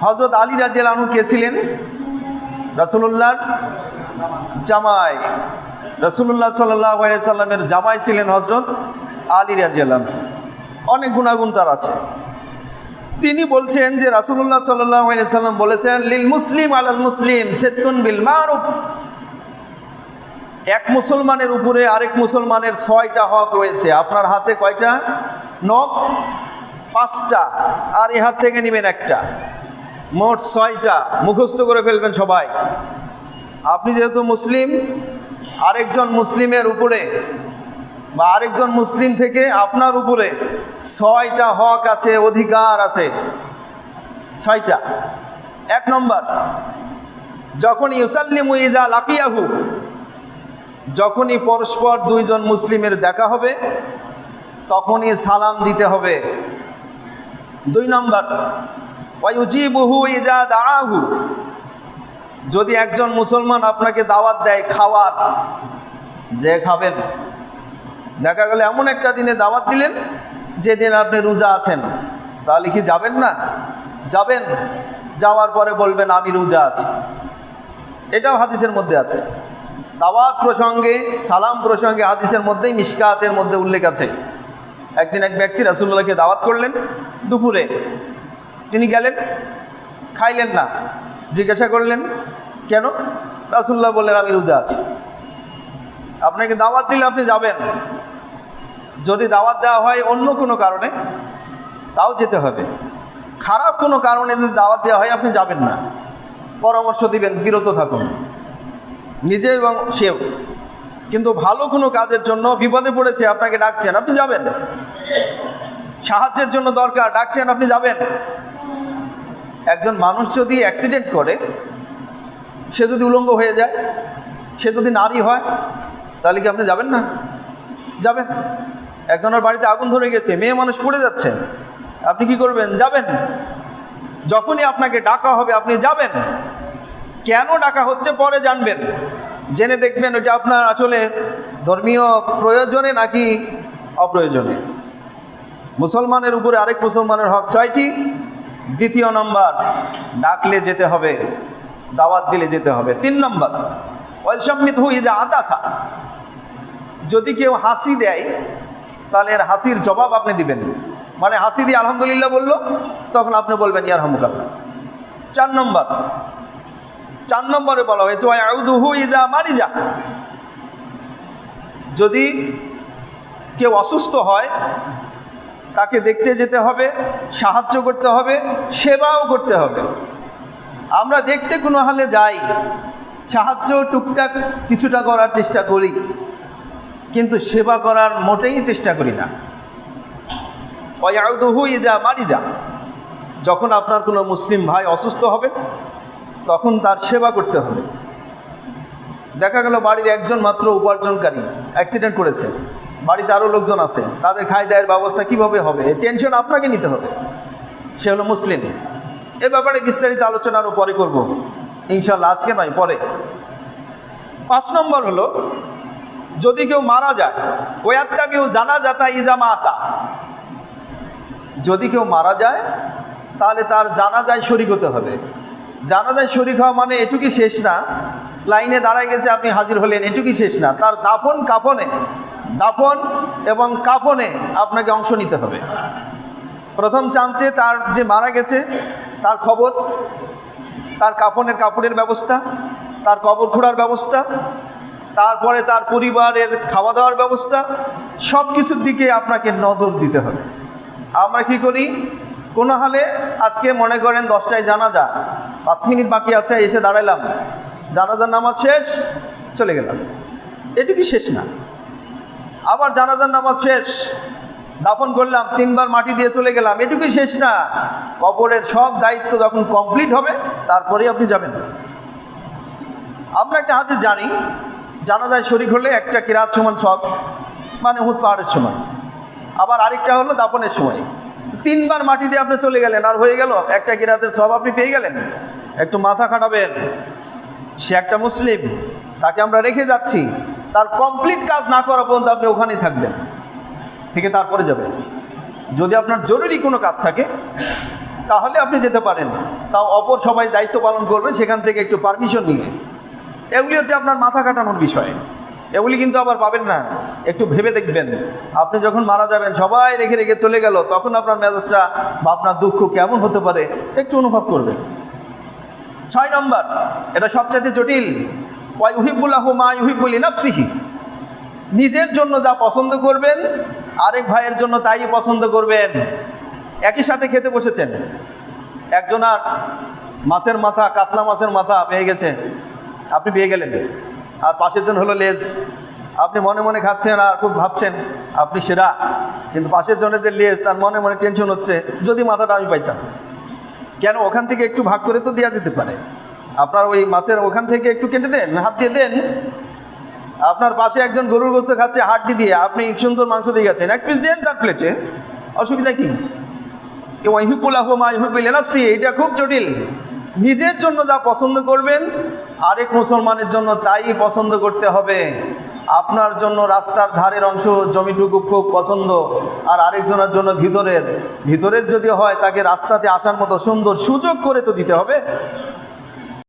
হজরত আলী রাজিয়াল আনু কে ছিলেন? রাসুল্লাহর জামাই। রসুল্লাহ সাল্লাহ সাল্লামের জামাই ছিলেন হজরত আলী রাজিয়াল আনহু। অনেক গুণাগুণ তার আছে। তিনি বলছেন যে রাসুল্লাহ সাল্লাহ সাল্লাম বলেছেন, লিল মুসলিম আলাল মুসলিম সেতুন বিল মারুফ। এক মুসলমানের উপরে আরেক মুসলমানের ছয়টা হক রয়েছে। আপনার হাতে কয়টা? নখ? পাঁচটা। আর এ হাত থেকে নেবেন একটা। মোট ছয়টা মুখস্থ করে ফেলবেন সবাই। আপনি যেহেতু মুসলিম, আরেকজন মুসলিমের উপরে বা আরেকজন মুসলিম থেকে আপনার উপরে ছয়টা হক আছে, অধিকার আছে। ছয়টা। এক নম্বর, যখন ইউসাল্লিমু ইজা লাকিয়াহু, যখনই পরস্পর দুইজন মুসলিমের দেখা হবে, তখনই সালাম দিতে হবে। দুই নম্বর ইজা যদি একজন মুসলমান আপনাকে দাওয়াত দেয় খাওয়ার, যে খাবেন, দেখা গেলে এমন একটা দিনে দাওয়াত দিলেন, যেদিন আপনি রোজা আছেন, তাহলে কি যাবেন না? যাবেন, যাওয়ার পরে বলবেন, আমি রোজা আছি। এটাও হাদিসের মধ্যে আছে। দাওয়াত প্রসঙ্গে, সালাম প্রসঙ্গে হাদিসের মধ্যেই মিসকাতের মধ্যে উল্লেখ আছে। একদিন এক ব্যক্তি রাসুল্লাহকে দাওয়াত করলেন দুপুরে। তিনি গেলেন, খাইলেন না। জিজ্ঞাসা করলেন, কেন? রাসুল্লাহ বললেন, আমি রোজা আছি। আপনাকে দাওয়াত দিলে আপনি যাবেন। যদি দাওয়াত দেওয়া হয় অন্য কোনো কারণে, তাও যেতে হবে। খারাপ কোনো কারণে যদি দাওয়াত দেওয়া হয়, আপনি যাবেন না। পরামর্শ দিবেন, বিরত থাকুন। নিজে এবং সেও। কিন্তু ভালো কোনো কাজের জন্য বিপদে পড়েছে, আপনাকে ডাকছেন, আপনি যাবেন। সাহায্যের জন্য দরকার, ডাকছেন, আপনি যাবেন। একজন মানুষ যদি অ্যাক্সিডেন্ট করে, সে যদি উলঙ্গ হয়ে যায়, সে যদি নারী হয়, তাহলে কি আপনি যাবেন না? যাবেন। একজনের বাড়িতে আগুন ধরে গেছে, মেয়ে মানুষ পড়ে যাচ্ছে, আপনি কি করবেন? যাবেন। যখনই আপনাকে ডাকা হবে, আপনি যাবেন। কেন ডাকা হচ্ছে পরে জানবেন। জেনে দেখবেন ওইটা আপনার আসলে ধর্মীয় প্রয়োজনে নাকি অপ্রয়োজনে। মুসলমানের উপরে আরেক মুসলমানের হক ছয়টি। দ্বিতীয় নম্বর, ডাকলে যেতে হবে, দাওয়াত দিলে যেতে হবে। তিন নম্বর ওয়ালসম্মিত হুই যা আতাসা। যদি কেউ হাসি দেয়, তাহলে এর হাসির জবাব আপনি দিবেন। মানে হাসি দিয়ে আলহামদুলিল্লাহ বলল, তখন আপনি বলবেন ইয়ার হামুকাল্লাহ চার নম্বর, চার নম্বরে বলা হয়েছে ওয়াই আউদুহু ইজা মারিজা। যদি কেউ অসুস্থ হয় তাকে দেখতে যেতে হবে, সাহায্য করতে হবে, সেবাও করতে হবে। আমরা দেখতে কোনো হালে যাই, সাহায্য টুকটাক কিছুটা করার চেষ্টা করি, কিন্তু সেবা করার মোটেই চেষ্টা করি না। অয়াউদহু ইজা মারি যা যখন আপনার কোনো মুসলিম ভাই অসুস্থ হবে, তখন তার সেবা করতে হবে। দেখা গেল বাড়ির একজন মাত্র উপার্জনকারী, অ্যাক্সিডেন্ট করেছে। বাড়িতে আরও লোকজন আছে, তাদের খাই দায়ের ব্যবস্থা কীভাবে হবে? টেনশন আপনাকে নিতে হবে। সে হলো মুসলিম। এ ব্যাপারে বিস্তারিত আলোচনা আরও পরে করব। ইনশাল্লাহ আজকে নয়, পরে। পাঁচ নম্বর হলো, যদি কেউ মারা যায় ওয়াত্তা কেউ জানা যাতা ইজামা আতা যদি কেউ মারা যায়, তাহলে তার জানাজায় শরিক হতে হবে। জানাজায় শরিক হওয়া মানে এটুকুই শেষ না লাইনে দাঁড়ায় গেছে, আপনি হাজির হলেন। এটুকুই শেষ না। তার দাফন কাফনে, দাফন এবং কাফনে আপনাকে অংশ নিতে হবে। প্রথম চান্সে তার যে মারা গেছে, তার খবর, তার কাফনের কাপড়ের ব্যবস্থা, তার কবর খোঁড়ার ব্যবস্থা, তারপরে তার পরিবারের খাওয়া দাওয়ার ব্যবস্থা সব কিছুর দিকে আপনাকে নজর দিতে হবে। আমরা কি করি? কোনো হালে আজকে মনে করেন দশটায় জানা যা পাঁচ মিনিট বাকি আছে, এসে দাঁড়ালাম জানাজার নামাজ শেষ, চলে গেলাম। এটুকু শেষ না? আবার জানাজার নামাজ শেষ, দাফন করলাম, তিনবার মাটি দিয়ে চলে গেলাম এটুকুই শেষ না? কবরের সব দায়িত্ব যখন কমপ্লিট হবে, তারপরেই আপনি যাবেন। আমরা একটা হাদিস জানি, জানাজায় শরিক হলে একটা কিরাত সমান সব মানে হুদ পাহাড়ের সময় আবার আরেকটা হলো দাপনের সময়। তিনবার মাটি দিয়ে আপনি চলে গেলেন, আর হয়ে গেল, একটা কিরাতের সব আপনি পেয়ে গেলেন। একটু মাথা খাটাবেন সে একটা মুসলিম, তাকে আমরা রেখে যাচ্ছি। তার কমপ্লিট কাজ না করা পর্যন্ত আপনি ওখানেই থাকবেন। থেকে তারপরে যাবেন। যদি আপনার জরুরি কোনো কাজ থাকে, তাহলে আপনি যেতে পারেন। তাও অপর সবাই দায়িত্ব পালন করবেন, সেখান থেকে একটু পারমিশন নিয়ে। এগুলি হচ্ছে আপনার মাথা কাটানোর বিষয়। এগুলি কিন্তু আবার পাবেন না। একটু ভেবে দেখবেন। আপনি যখন মারা যাবেন, সবাই রেখে রেখে চলে গেল, তখন আপনার মেজাজটা বা আপনার দুঃখ কেমন হতে পারে, একটু অনুভব করবেন। ছয় নম্বর, এটা সবচাইতে জটিল। ওয়াই ইউহিবুল্লাহ মা ইউহিবুল ইনাফসিহি নিজের জন্য যা পছন্দ করবেন, আরেক ভাইয়ের জন্য তাই পছন্দ করবেন। একই সাথে খেতে বসেছেন। একজন আর মাছের মাথা, কাতলা মাছের মাথা পেয়ে গেছে। আপনি পেয়ে গেলেন। আর পাশের জন হলো লেজ। আপনি মনে মনে খাচ্ছেন আর খুব ভাবছেন, আপনি সেরা। কিন্তু পাশের জনের যে লেজ, তার মনে মনে টেনশন হচ্ছে। যদি মাথাটা আমি পাইতাম। কেন ওখান থেকে একটু ভাগ করে তো দেওয়া যেতে পারে? আপনার ওই মাছের ওখান থেকে একটু কেটে দেন, হাত দিয়ে দেন। আপনার পাশে একজন গরুর গোস্ত খাচ্ছে, হাড্ডি দিয়ে। আপনি সুন্দর মাংস দিয়ে গেছেন। এক পিস দেন তার প্লেটে অসুবিধা কি? এটা খুব জটিল। নিজের জন্য যা পছন্দ করবেন, আরেক মুসলমানের জন্য তাই পছন্দ করতে হবে। আপনার জন্য রাস্তার ধারের অংশ জমিটুকু খুব পছন্দ, আর আরেকজনের জন্য ভিতরের। ভিতরের যদি হয় তাকে রাস্তাতে আসার মতো সুন্দর সুযোগ করে তো দিতে হবে।